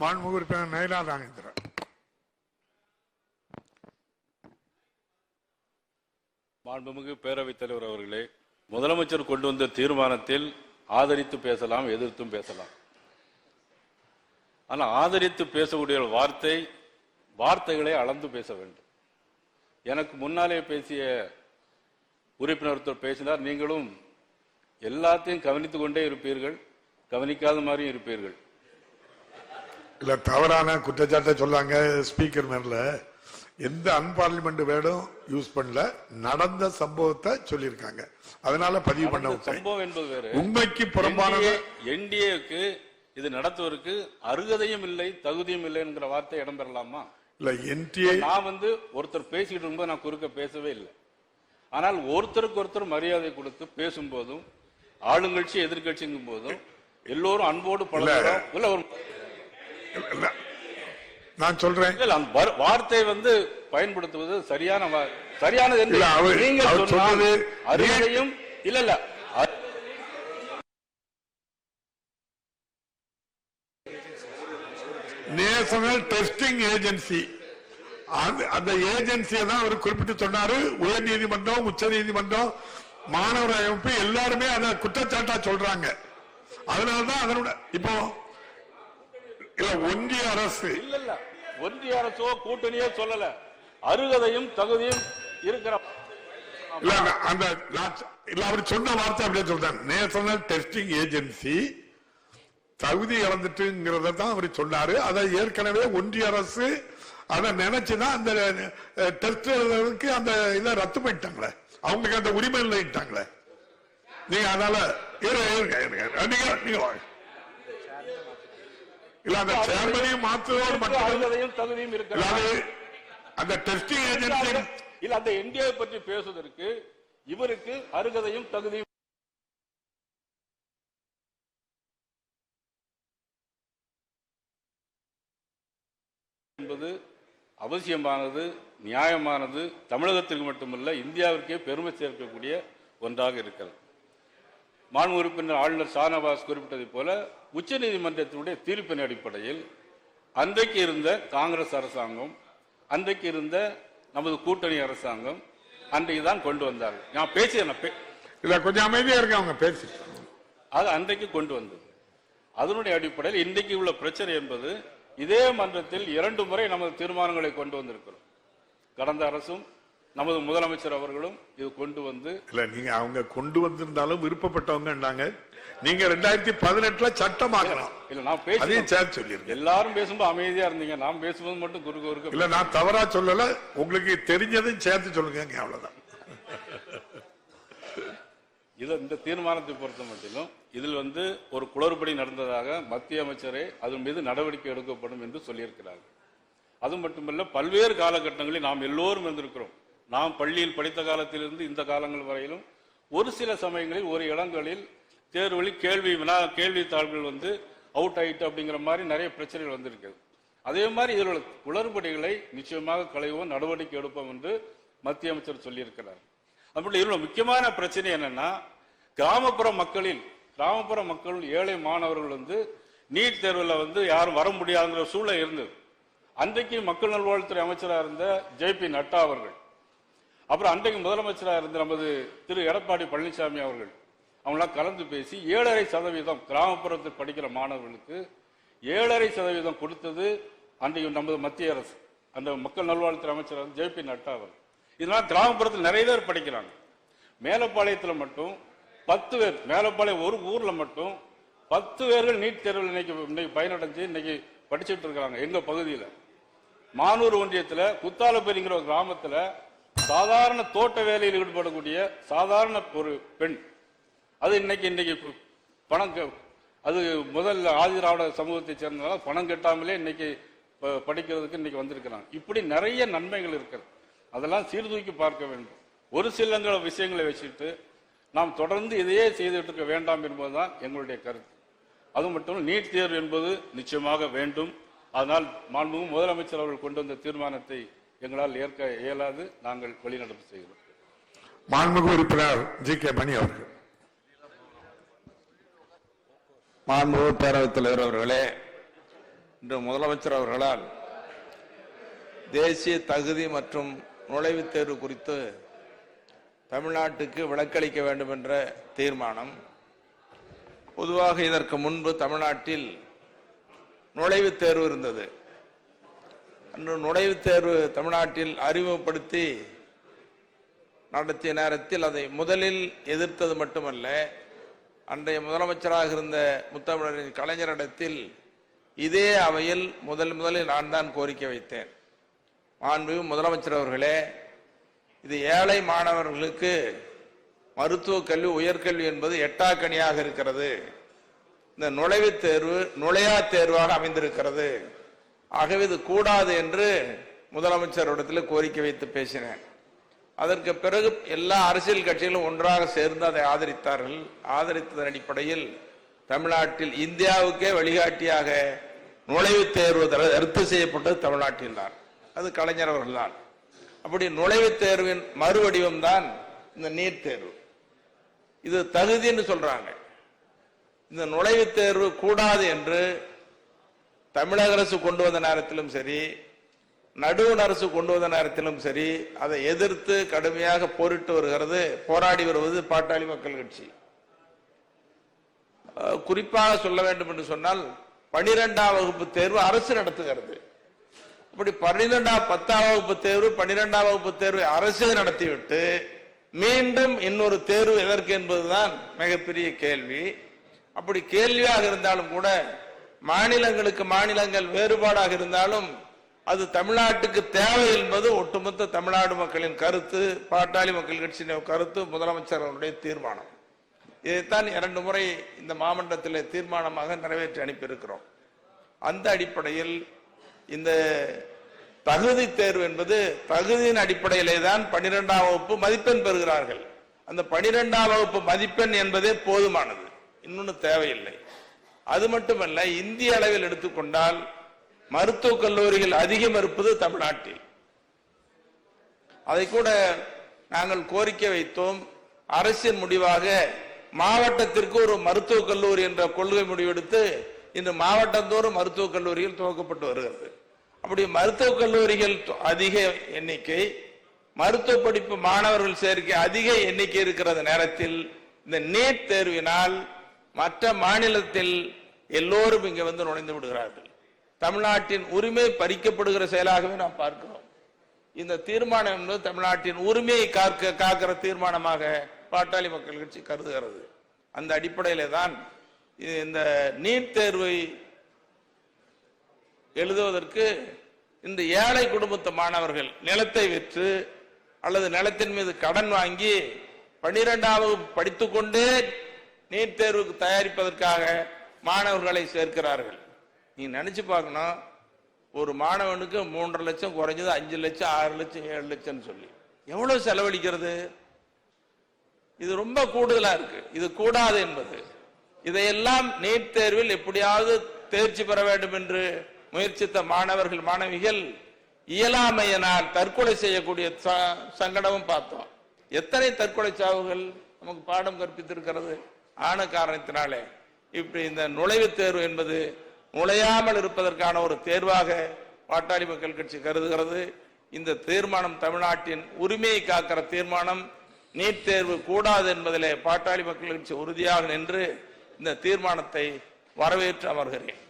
மாண்புமிகு உறுப்பினர் நயினா நாகேந்திரன் மாண்புமிகு பேரவைத் தலைவர் அவர்களே முதலமைச்சர் கொண்டு வந்த தீர்மானத்தில் ஆதரித்து பேசலாம் எதிர்த்தும் பேசலாம். ஆனால் ஆதரித்து பேசக்கூடிய வார்த்தை வார்த்தைகளை அளந்து பேச வேண்டும். எனக்கு முன்னாலே பேசிய உறுப்பினர் ஒருத்தர் பேசினார் நீங்களும் எல்லாத்தையும் கவனித்து கொண்டே இருப்பீர்கள் கவனிக்காத மாதிரியும் இருப்பீர்கள். இல்ல தவறான குற்றச்சாட்டை சொல்லாங்க ஸ்பீக்கர் மேல. எந்த அன்பார்லிமெண்ட் வேர்டும் யூஸ் பண்ணல. நடந்த சம்பவத்தை சொல்லியிருக்காங்க. அதனால பதிவு பண்ண சம்பவம் என்பது வேறு. உண்மைக்கு புறம்பானது என்டிஏக்கு இது நடத்துவதற்கு அருகதையும் இல்லை தகுதியும் இல்லை என்கிற வார்த்தை இடம்பெறலாமா இல்ல என்டிஏ நான் வந்து ஒருத்தர் பேசிக்கிட்டு இருக்கும்போது நான் குறுக்க பேசவே இல்லை. ஆனால் ஒருத்தருக்கு ஒருத்தர் மரியாதை கொடுத்து பேசும்போதும் ஆளுங்கட்சி எதிர்கட்சிங்கும் போதும் எல்லோரும் அன்போடு பழகிறோம். இல்ல ஒரு நான் சொல்றேன். வார்த்தை வந்து பயன்படுத்துவது சரியான சரியானது என்று சொன்னது அருகதையும் இல்ல இல்ல. National testing agency. அந்த ஏஜென்சியை தான் அவர் குறிப்பிட்டு சொன்னாரு. உயர் நீதிமன்றம் உச்ச நீதிமன்றம் மாணவர் அமைப்பு எல்லாருமே அதை குற்றச்சாட்டா சொல்றாங்க. அதனாலதான் அதனோட இப்போ இல்ல ஒன்றிய அரசு. இல்ல இல்ல. ஒன்றிய அரசோ கூட்டணியோ சொல்லல. அருகதையும் தகுதியும் இருக்கிற இல்ல அந்த- இல்ல அவர் சொன்ன வார்த்தை அப்படியே சொல்றாங்க நேஷனல் டெஸ்டிங் ஏஜென்சி தகுதி இழந்துட்டுங்கிறத தான் அவர் சொன்னாரு. அதை ஏற்கனவே ஒன்றிய அரசு அதை நினைச்சுதான் அந்த டெஸ்ட் எழுதுறதுக்கு அந்த இதை ரத்து பண்ணிட்டாங்களே. அவங்களுக்கு அந்த உரிமை இல்லைட்டாங்களே நீங்க அதனால இருங்க, இருங்க, இருங்க. நீங்க நீங்க வாங்க. இல்ல அந்த சேர்மனையும் மாற்றுவோர் மட்டும் தகுதியும் இருக்கிற இல்லாது அந்த டெஸ்டிங் ஏஜென்சி இல்ல அந்த இந்தியாவை பற்றி பேசுவதற்கு இவருக்கு அருகதையும் தகுதியும் என்பது அவசியமானது நியாயமானது தமிழகத்திற்கு மட்டுமல்ல இந்தியாவிற்கே பெருமை சேர்க்கக்கூடிய ஒன்றாக இருக்கிறது. மாண்பு உறுப்பினர் ஆளுநர் ஷானவாஸ் குறிப்பிட்டதைப் போல உச்சநீதிமன்றத்தினுடைய தீர்ப்பின் அடிப்படையில் அன்றைக்கு இருந்த காங்கிரஸ் அரசாங்கம் அன்றைக்கு இருந்த நமது கூட்டணி அரசாங்கம் அன்றைக்கு தான் கொண்டு வந்தார்கள். நான் பேசியேன் கொஞ்சம் அமைதியா இருக்க அவங்க பேசி அது அன்றைக்கு கொண்டு வந்தது. அதனுடைய அடிப்படையில் இன்றைக்கு உள்ள பிரச்சனை என்பது இதே மன்றத்தில் இரண்டு முறை நமது தீர்மானங்களை கொண்டு வந்திருக்கிறோம். கடந்த அரசும் நமது முதலமைச்சர் அவர்களும் இது கொண்டு வந்து இல்ல நீங்க அவங்க கொண்டு வந்திருந்தாலும் விருப்பப்பட்டவங்கன்னாங்க. நீங்க ரெண்டாயிரத்தி பதினெட்டுல சட்டமாக்கணும் இல்ல நான் பேசி சொல்லிருக்கேன் எல்லாரும் பேசும்போது அமைதியா இருந்தீங்க. நான் பேசும்போது மட்டும் குறுக்க குறுக்க இல்ல நான் தவறா சொல்லல. உங்களுக்கு தெரிஞ்சதும் சேர்த்து சொல்லுங்க அவ்வளவுதான். இது இந்த தீர்மானத்தை பொறுத்த மட்டிலும் இதில் வந்து ஒரு குளறுபடி நடந்ததாக மத்திய அமைச்சரே அதன் மீது நடவடிக்கை எடுக்கப்படும் என்று சொல்லியிருக்கிறார்கள். அது மட்டுமல்ல பல்வேறு காலகட்டங்களில் நாம் எல்லோரும் இருந்திருக்கிறோம். நாம் பள்ளியில் படித்த காலத்திலிருந்து இந்த காலங்கள் வரையிலும் ஒரு சில சமயங்களில் ஒரு இடங்களில் தேர்வழி கேள்வி வினா கேள்வித்தாள்கள் வந்து அவுட் ஆயிட்டு அப்படிங்கிற மாதிரி நிறைய பிரச்சனைகள் வந்திருக்கிறது அதே மாதிரி இதில் உள்ள குளறுபடிகளை நிச்சயமாக களைவோம் நடவடிக்கை எடுப்போம் என்று மத்திய அமைச்சர் சொல்லியிருக்கிறார். அப்படி இதில் முக்கியமான பிரச்சனை என்னன்னா கிராமப்புற மக்களில் கிராமப்புற மக்கள் ஏழை மாணவர்கள் வந்து நீட் தேர்வில் வந்து யாரும் வர முடியாதுங்கிற சூழல் இருந்தது. அன்றைக்கு மக்கள் நல்வாழ்வுத்துறை அமைச்சராக இருந்த ஜே பி நட்டா அவர்கள் அப்புறம் அன்றைக்கு முதலமைச்சராக இருந்த நமது திரு எடப்பாடி பழனிசாமி அவர்கள் அவங்களாம் கலந்து பேசி ஏழரை சதவீதம் கிராமப்புறத்தில் படிக்கிற மாணவர்களுக்கு ஏழரை சதவீதம் கொடுத்தது அன்றைக்கு நமது மத்திய அரசு. அந்த மக்கள் நல்வாழ்வுத்துறை அமைச்சர் ஜே பி நட்டா அவர் இதனால் கிராமப்புறத்தில் நிறைய பேர் படிக்கிறாங்க. மேலப்பாளையத்தில் மட்டும் பத்து பேர் மேலப்பாளையம் ஒரு ஊரில் மட்டும் பத்து பேர்கள் நீட் தேர்வில் இன்னைக்கு இன்னைக்கு பயனடைஞ்சு இன்னைக்கு படிச்சுட்டு இருக்கிறாங்க. எங்கள் பகுதியில். மானூர் ஒன்றியத்தில் குத்தாலப்பேரிங்கிற ஒரு கிராமத்தில் சாதாரண தோட்ட வேலையில் ஈடுபடக்கூடிய சாதாரண ஒரு பெண். அது இன்னைக்கு இன்னைக்கு பணம் அது முதல்ல ஆதிராவிட சமூகத்தை சேர்ந்ததால பணம் கட்டாமலே இன்னைக்கு ப- படிக்கிறதுக்கு இன்னைக்கு வந்திருக்கிறாங்க. இப்படி நிறைய நன்மைகள் இருக்கிறது. அதெல்லாம் சீர்தூக்கி பார்க்க வேண்டும். ஒரு சில விஷயங்களை வச்சுட்டு நாம் தொடர்ந்து இதையே செய்துட்டு இருக்க வேண்டாம் என்பதுதான் எங்களுடைய கருத்து. அது மட்டும் நீட் தேர்வு என்பது நிச்சயமாக வேண்டும். அதனால் மாண்புமிகு முதலமைச்சர் அவர்கள் கொண்டு வந்த தீர்மானத்தை எங்களால் ஏற்க இயலாது நாங்கள் வெளிநடப்பு செய்கிறோம். மாண்புமிகு உறுப்பினர் ஜி கே மணி அவர்கள். மாண்புமிகு பேரவைத் தலைவர் அவர்களே இன்று முதலமைச்சர் அவர்களால் தேசிய தகுதி மற்றும் நுழைவுத் தேர்வு குறித்து தமிழ்நாட்டுக்கு விலக்களிக்க வேண்டும் என்ற தீர்மானம் பொதுவாக இதற்கு முன்பு தமிழ்நாட்டில் நுழைவுத் தேர்வு இருந்தது. நுழைவுத் தேர்வு தமிழ்நாட்டில் அறிமுகப்படுத்தி நடத்திய நேரத்தில் அதை முதலில் எதிர்த்தது மட்டுமல்ல அன்றைய முதலமைச்சராக இருந்த முத்தமிழரின் கலைஞரிடத்தில் இதே அவையில் முதல் முதலில் நான் தான் கோரிக்கை வைத்தேன். மாண்பு முதலமைச்சர் அவர்களே இது ஏழை மாணவர்களுக்கு மருத்துவ கல்வி உயர்கல்வி என்பது எட்டாக்கணியாக இருக்கிறது. இந்த நுழைவுத் தேர்வு நுழையா தேர்வாக அமைந்திருக்கிறது. ஆகவே இது கூடாது என்று முதலமைச்சரிடத்தில் கோரிக்கை வைத்து பேசினேன். அதற்கு பிறகு எல்லா அரசியல் கட்சிகளும் ஒன்றாக சேர்ந்து அதை ஆதரித்தார்கள். ஆதரித்ததன் அடிப்படையில் தமிழ்நாட்டில் இந்தியாவுக்கே வழிகாட்டியாக நுழைவுத் தேர்வு தர- ரத்து செய்யப்பட்டது தமிழ்நாட்டில் தான். அது கலைஞர் அவர்கள்தான் அப்படி நுழைவுத் தேர்வின் மறுவடிவம் தான் இந்த நீட் தேர்வு. இது தகுதின்னு சொல்றாங்க. இந்த நுழைவுத் தேர்வு கூடாது என்று தமிழக அரசு கொண்டு வந்த நேரத்திலும் சரி நடுவண் அரசு கொண்டு வந்த நேரத்திலும் சரி அதை எதிர்த்து கடுமையாக போரிட்டு வருகிறது போராடி வருவது பாட்டாளி மக்கள் கட்சி. குறிப்பாக சொல்ல வேண்டும் என்று சொன்னால் பனிரெண்டாம் வகுப்பு தேர்வு அரசு நடத்துகிறது. அப்படி பன்னிரெண்டாம் பத்தாம் வகுப்பு தேர்வு பன்னிரெண்டாம் வகுப்பு தேர்வை அரசு நடத்திவிட்டு மீண்டும் இன்னொரு தேர்வு எதற்கு என்பதுதான் மிகப்பெரிய கேள்வி. அப்படி கேள்வியாக இருந்தாலும் கூட மாநிலங்களுக்கு மாநிலங்கள் வேறுபாடாக இருந்தாலும் அது தமிழ்நாட்டுக்கு தேவை என்பது ஒட்டுமொத்த தமிழ்நாடு மக்களின் கருத்து பாட்டாளி மக்கள் கட்சியின் கருத்து முதலமைச்சர் அவருடைய தீர்மானம். இதைத்தான் இரண்டு முறை இந்த மாமன்றத்தில் தீர்மானமாக நிறைவேற்றி அனுப்பியிருக்கிறோம். அந்த அடிப்படையில் இந்த தகுதி தேர்வு என்பது தகுதியின் அடிப்படையிலே தான் பனிரெண்டாம் வகுப்பு மதிப்பெண் பெறுகிறார்கள். அந்த பனிரெண்டாம் வகுப்பு மதிப்பெண் என்பதே போதுமானது. இன்னொன்னு தேவையில்லை. அது மட்டுமல்ல இந்திய அளவில் எடுத்துக்கொண்டால் மருத்துவக் கல்லூரிகள் அதிகம் இருப்பது தமிழ்நாட்டில். அதை கூட நாங்கள் கோரிக்கை வைத்தோம். அரசின் முடிவாக மாவட்டத்திற்கு ஒரு மருத்துவக் கல்லூரி என்ற கொள்கை முடிவெடுத்து இன்று மாவட்டந்தோறும் மருத்துவக் கல்லூரிகள் துவக்கப்பட்டு வருகிறது. அப்படி மருத்துவக் கல்லூரிகள் அதிக எண்ணிக்கை மருத்துவ படிப்பு மாணவர்கள் சேர்க்கை அதிக எண்ணிக்கை இருக்கிற நேரத்தில் இந்த நீட் தேர்வினால் மற்ற மாநிலத்தில் எல்லோரும் இங்கே வந்து நுழைந்து விடுகிறார்கள். தமிழ்நாட்டின் உரிமை பறிக்கப்படுகிற செயலாகவே நாம் பார்க்கிறோம். இந்த தீர்மானம் என்பது தமிழ்நாட்டின் உரிமையை காக்க காக்கிற தீர்மானமாக பாட்டாளி மக்கள் கட்சி கருதுகிறது. அந்த அடிப்படையில தான் இது- இந்த நீட் தேர்வை எழுதுவதற்கு இந்த ஏழை குடும்பத்து மாணவர்கள் நிலத்தை விற்று அல்லது நிலத்தின் மீது கடன் வாங்கி பன்னிரெண்டாவது படித்துக்கொண்டே நீட் தேர்வுக்கு தயாரிப்பதற்காக மாணவர்களை சேர்க்கிறார்கள். நீ நினைச்சு பார்க்கணும் ஒரு மாணவனுக்கு மூன்றரை லட்சம் குறைஞ்சது அஞ்சு லட்சம் ஆறு லட்சம் ஏழு லட்சம் சொல்லி. எவ்வளவு செலவழிக்கிறது? இது ரொம்ப கூடுதலா இருக்கு. இது கூடாது என்பது. இதையெல்லாம் நீட் தேர்வில் எப்படியாவது தேர்ச்சி பெற வேண்டும் என்று முயற்சித்த மாணவர்கள் மாணவிகள் இயலாமையினால் தற்கொலை செய்யக்கூடிய ச- சங்கடமும் பார்த்தோம். எத்தனை தற்கொலை சாவுகள் நமக்கு பாடம் கற்பித்திருக்கிறது? ஆன காரணத்தினாலே இப்படி இந்த நுழைவுத் தேர்வு என்பது நுழையாமல் இருப்பதற்கான ஒரு தேர்வாக பாட்டாளி மக்கள் கட்சி கருதுகிறது. இந்த தீர்மானம் தமிழ்நாட்டின் உரிமையை காக்கிற தீர்மானம் நீட் தேர்வு கூடாது என்பதிலே பாட்டாளி மக்கள் கட்சி உறுதியாக நின்று இந்த தீர்மானத்தை வரவேற்று அமர்கிறேன்.